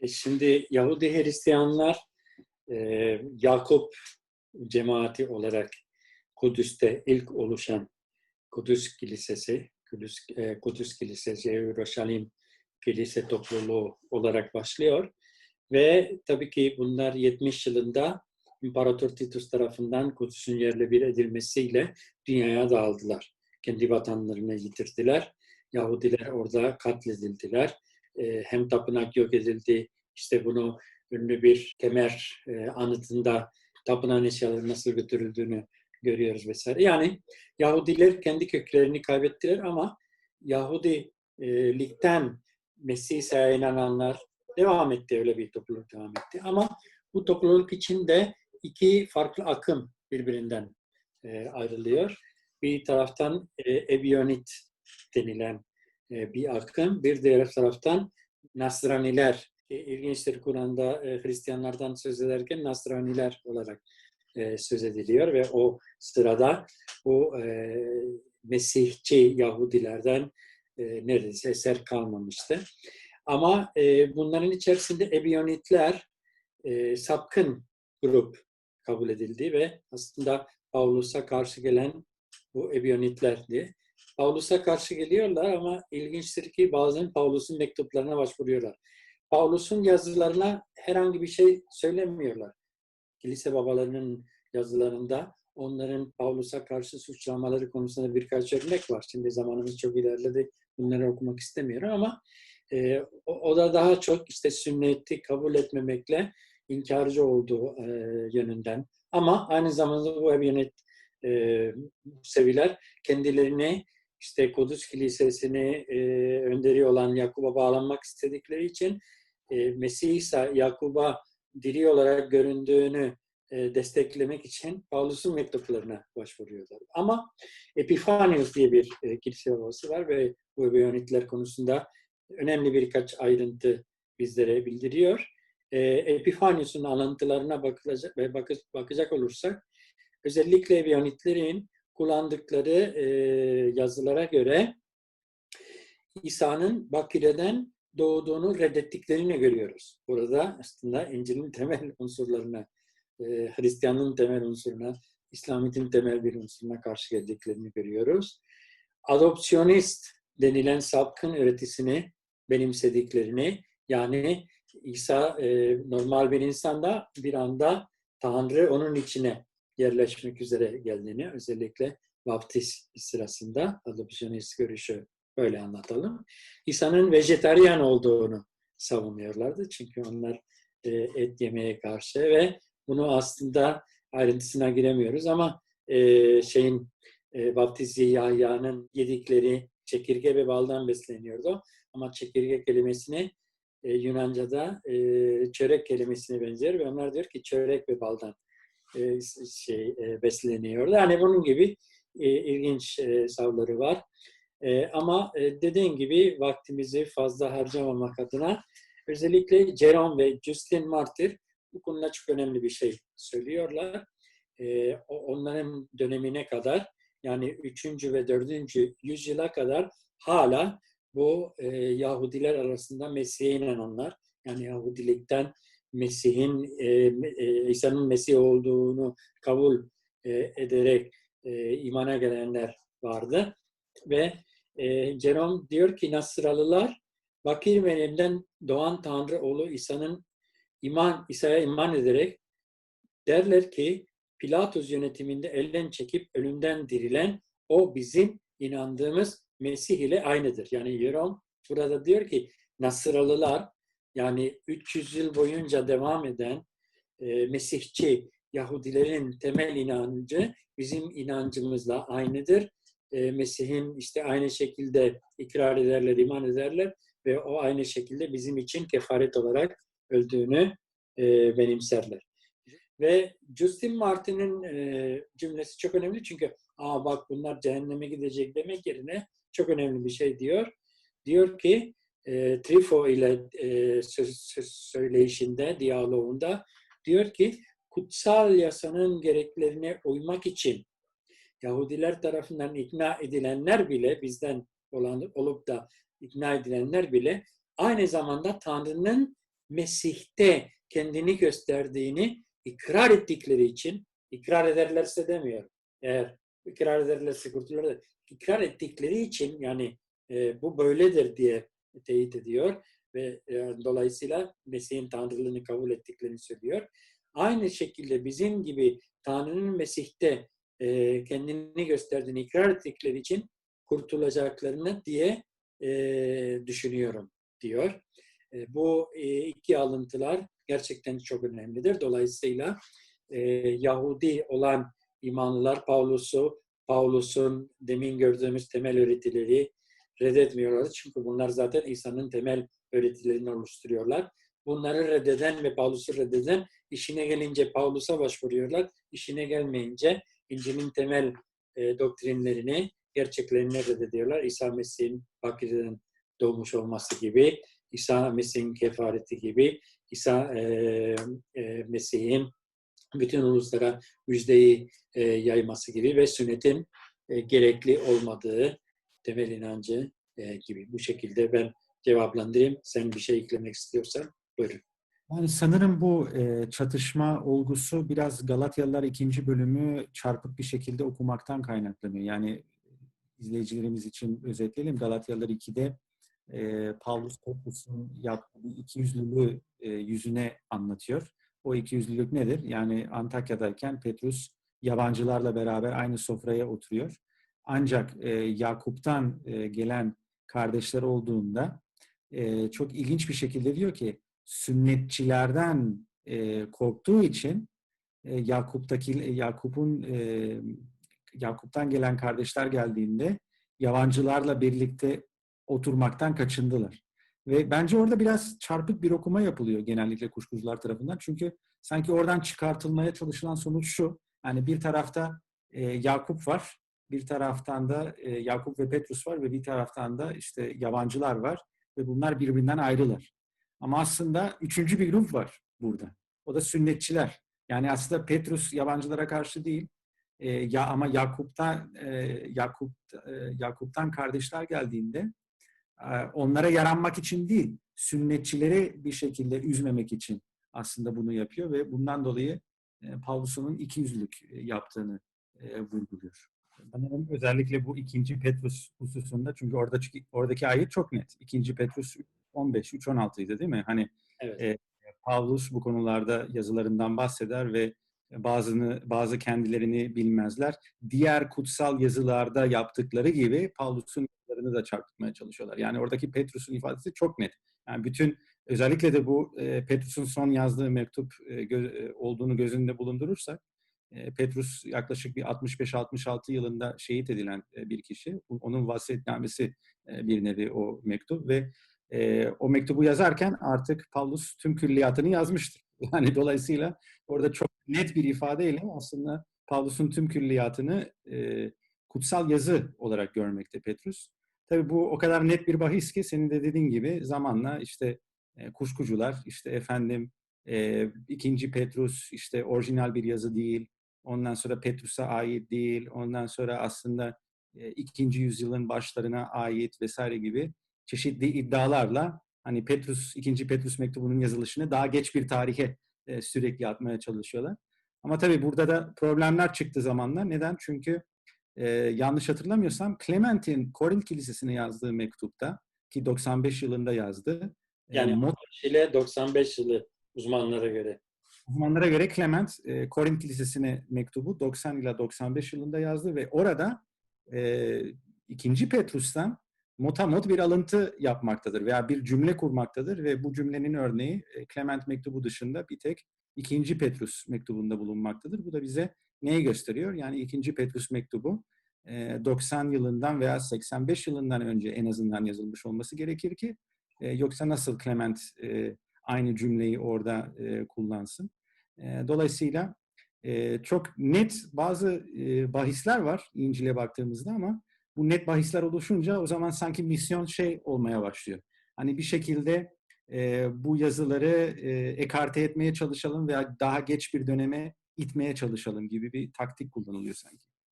E, Şimdi Yahudi Hristiyanlar e, Yakup cemaati olarak Kudüs'te ilk oluşan Kudüs Kilisesi, Kudüs, e, Kudüs Kilisesi, Yeruşalim Kilise topluluğu olarak başlıyor. Ve tabii ki bunlar 70 yılında İmparator Titus tarafından Kudüs'ün yerle bir edilmesiyle dünyaya dağıldılar. Kendi vatanlarını yitirdiler. Yahudiler orada katledildiler. E, hem tapınak yok edildi, işte bunu ünlü bir kemer e, anıtında tapınağın eşyaları nasıl götürüldüğünü görüyoruz vesaire. Yani Yahudiler kendi köklerini kaybettiler ama Yahudilikten Mesih'e inananlar devam etti, öyle bir topluluk devam etti. Ama bu topluluk içinde iki farklı akım birbirinden e, ayrılıyor. Bir taraftan e, Ebionit denilen e, bir akım, bir diğer taraftan Nasraniler. E, ilginçtir Kur'an'da e, Hristiyanlardan söz ederken Nasraniler olarak e, söz ediliyor ve o sırada bu e, Mesihçi Yahudilerden e, neredeyse eser kalmamıştı. Ama e, bunların içerisinde Ebionitler e, sapkın grup kabul edildi ve aslında Paulus'a karşı gelen bu Ebionitlerdi. Paulus'a karşı geliyorlar ama ilginçtir ki bazen Paulus'un mektuplarına başvuruyorlar. Paulus'un yazılarına herhangi bir şey söylemiyorlar. Kilise babalarının yazılarında onların Paulus'a karşı suçlamaları konusunda birkaç örnek var. Şimdi zamanımız çok ilerledi. Bunları okumak istemiyorum ama e, o, o da daha çok işte sünneti kabul etmemekle inkarcı olduğu e, yönünden. Ama aynı zamanda bu Ebiyonet e, seviler kendilerini işte Kudüs Kilisesi'ni e, önderi olan Yakub'a bağlanmak istedikleri için e, Mesih İsa Yakub'a diri olarak göründüğünü e, desteklemek için Paulus'un mektuplarına başvuruyorlar. Ama Epifanius diye bir e, kilise babası var ve bu Ebionitler konusunda önemli birkaç ayrıntı bizlere bildiriyor. E, Epifanius'un alıntılarına bakılacak ve bakacak, bakacak olursak özellikle Ebionitlerin kullandıkları e, yazılara göre İsa'nın Bakire'den doğduğunu reddettiklerini görüyoruz. Burada aslında İncil'in temel unsurlarına, e, Hristiyanlığın temel unsuruna, İslamiyet'in temel bir unsuruna karşı geldiklerini görüyoruz. Adopsiyonist denilen sapkın öğretisini benimsediklerini, yani İsa e, normal bir insanda bir anda Tanrı onun içine yerleşmek üzere geldiğini, özellikle vaftiz sırasında adopsiyonist görüşü öyle anlatalım. İsa'nın vejetaryen olduğunu savunuyorlardı. Çünkü onlar e, et yemeye karşı ve bunu aslında ayrıntısına giremiyoruz ama e, şeyin e, Vaftiz Yahya'nın yedikleri çekirge ve baldan besleniyordu. Ama çekirge kelimesini e, Yunanca'da e, çörek kelimesine benzer ve onlar diyor ki çörek ve baldan e, şey e, besleniyordu. Yani bunun gibi e, ilginç savları var. Ama dediğim gibi vaktimizi fazla harcamamak adına özellikle Jerome ve Justin Martyr bu konuda çok önemli bir şey söylüyorlar. Onların dönemine kadar yani 3. ve 4. yüzyıla kadar hala bu Yahudiler arasında Mesih'e inananlar yani Yahudilikten Mesih'in e, e, İsa'nın Mesih olduğunu kabul e, ederek e, imana gelenler vardı ve e, Jerome diyor ki Nasralılar Bakir Meryem'den doğan Tanrı oğlu İsa'nın iman İsa'ya iman ederek derler ki Pilatus yönetiminde elden çekip ölümden dirilen o bizim inandığımız Mesih ile aynıdır. Yani Jerome burada diyor ki Nasralılar yani 300 yıl boyunca devam eden e, Mesihçi Yahudilerin temel inancı bizim inancımızla aynıdır. E, Mesih'in işte aynı şekilde ikrar ederler, iman ederler ve o aynı şekilde bizim için kefaret olarak öldüğünü e, benimserler. Ve Justin Martin'in e, cümlesi çok önemli çünkü aa bak bunlar cehenneme gidecek demek yerine çok önemli bir şey diyor. Diyor ki e, Trifo ile e, söz, söz söyleyişinde, diyaloğunda diyor ki kutsal yasanın gereklerine uymak için Yahudiler tarafından ikna edilenler bile bizden olan olup da ikna edilenler bile aynı zamanda Tanrı'nın Mesih'te kendini gösterdiğini ikrar ettikleri için, ikrar ederlerse demiyor. Eğer ikrar ederlerse kurtulurlar. İkrar ettikleri için yani e, bu böyledir diye teyit ediyor ve e, dolayısıyla Mesih'in Tanrılığını kabul ettiklerini söylüyor. Aynı şekilde bizim gibi Tanrı'nın Mesih'te e, kendini gösterdiğini ikrar ettikleri için kurtulacaklarını diye e, düşünüyorum diyor. E, bu e, iki alıntılar gerçekten çok önemlidir. Dolayısıyla e, Yahudi olan imanlılar Paulus'u, Paulus'un demin gördüğümüz temel öğretileri reddetmiyorlar. Çünkü bunlar zaten İsa'nın temel öğretilerini oluşturuyorlar. Bunları reddeden ve Paulus'u reddeden işine gelince Paulus'a başvuruyorlar. İşine gelmeyince İncil'in temel e, doktrinlerini, gerçeklerini reddediyorlar. İsa Mesih'in Bakir'den doğmuş olması gibi, İsa Mesih'in kefareti gibi, İsa e, e, Mesih'in bütün uluslara müjdeyi e, yayması gibi ve sünnetin e, gerekli olmadığı temel inancı e, gibi. Bu şekilde ben cevaplandırayım. Sen bir şey eklemek istiyorsan buyurun. Yani sanırım bu e, çatışma olgusu biraz Galatyalılar ikinci bölümü çarpık bir şekilde okumaktan kaynaklanıyor. Yani izleyicilerimiz için özetleyelim. Galatyalılar 2'de e, Paulus Petrus'un yaptığı ikiyüzlülüğü e, yüzüne anlatıyor. O ikiyüzlülük nedir? Yani Antakya'dayken Petrus yabancılarla beraber aynı sofraya oturuyor. Ancak e, Yakup'tan e, gelen kardeşler olduğunda e, çok ilginç bir şekilde diyor ki sünnetçilerden e, korktuğu için e, Yakup'taki Yakup'un e, Yakup'tan gelen kardeşler geldiğinde yabancılarla birlikte oturmaktan kaçındılar. Ve bence orada biraz çarpık bir okuma yapılıyor genellikle kuşkucular tarafından. Çünkü sanki oradan çıkartılmaya çalışılan sonuç şu. Yani bir tarafta e, Yakup var, bir taraftan da e, Yakup ve Petrus var ve bir taraftan da işte yabancılar var ve bunlar birbirinden ayrılar. Ama aslında üçüncü bir grup var burada. O da sünnetçiler. Yani aslında Petrus yabancılara karşı değil. E, ya ama Yakup'tan e, Yakup e, Yakup'tan kardeşler geldiğinde e, onlara yaranmak için değil, sünnetçileri bir şekilde üzmemek için aslında bunu yapıyor ve bundan dolayı e, Paulus'un iki yüzlük yaptığını e, vurguluyor. Sanırım özellikle bu ikinci Petrus hususunda çünkü oradaki oradaki ayet çok net. İkinci Petrus 15, 3, 16 idi değil mi? Hani Evet. e, Pavlus bu konularda yazılarından bahseder ve bazını bazı kendilerini bilmezler. Diğer kutsal yazılarda yaptıkları gibi Pavlus'un yazılarını da çarpıtmaya çalışıyorlar. Yani oradaki Petrus'un ifadesi çok net. Yani bütün özellikle de bu e, Petrus'un son yazdığı mektup e, gö, e, olduğunu gözünde bulundurursak Petrus yaklaşık bir 65-66 yılında şehit edilen bir kişi. Onun vasiyetnamesi bir nevi o mektup ve o mektubu yazarken artık Paulus tüm külliyatını yazmıştır. Yani dolayısıyla orada çok net bir ifadeyle aslında Paulus'un tüm külliyatını kutsal yazı olarak görmekte Petrus. Tabi bu o kadar net bir bahis ki senin de dediğin gibi zamanla işte kuşkucular, işte efendim e, ikinci Petrus işte orijinal bir yazı değil, ondan sonra Petrus'a ait değil, ondan sonra aslında e, ikinci yüzyılın başlarına ait vesaire gibi çeşitli iddialarla hani Petrus, ikinci Petrus mektubunun yazılışını daha geç bir tarihe e, sürekli atmaya çalışıyorlar. Ama tabii burada da problemler çıktı zamanla. Neden? Çünkü e, yanlış hatırlamıyorsam Clement'in Korint Kilisesi'ne yazdığı mektupta ki 95 yılında yazdı. Yani Mot ile 95 yılı uzmanlara göre. Uzmanlara göre Clement e, Korint Kilisesi'ne mektubu 90 ila 95 yılında yazdı ve orada e, ikinci Petrus'tan motamot bir alıntı yapmaktadır veya bir cümle kurmaktadır ve bu cümlenin örneği Clement mektubu dışında bir tek ikinci Petrus mektubunda bulunmaktadır. Bu da bize neyi gösteriyor? Yani ikinci Petrus mektubu 90 yılından veya 85 yılından önce en azından yazılmış olması gerekir ki yoksa nasıl Clement aynı cümleyi orada kullansın? Dolayısıyla çok net bazı bahisler var İncil'e baktığımızda ama bu net bahisler oluşunca o zaman sanki misyon şey olmaya başlıyor. Hani bir şekilde bu yazıları ekarte etmeye çalışalım veya daha geç bir döneme itmeye çalışalım gibi bir taktik kullanılıyor sanki.